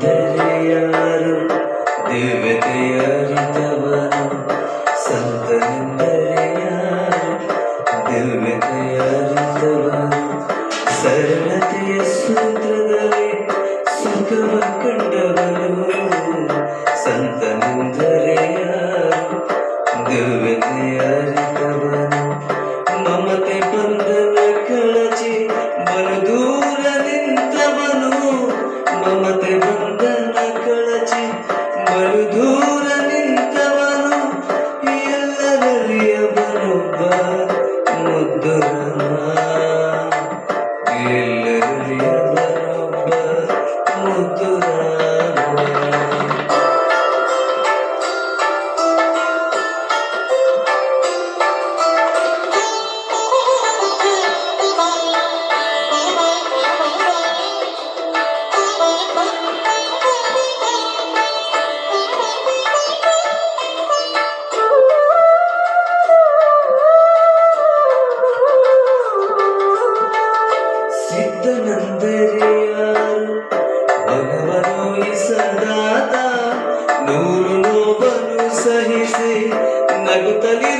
സന്തനന്തരയാരും ദിവ്യതയറിഞ്ഞവനും സന്തനന്തരയാരും ദിവ്യതയറിഞ്ഞവനും സരളതയ സൂത്രകളെ സുഖമ കണ്ടവനും സന്തനന്തരയാരും ദിവ്യതയറിഞ്ഞവനും മമത്തെ ബന്ധന കളജി ബലദൂ ಮಮತೆ ಬಂಧನ ಕಳಚಿ ಬಲು ದೂರ ನಿಂತವನು ಎಲ್ಲರಲ್ಲಿಯವನೊಬ್ಬ ಮುದ್ದು ರಾಮ ಎಲ್ಲರಲ್ಲಿಯವನೊಬ್ಬ ಮುದ್ದು المرسلين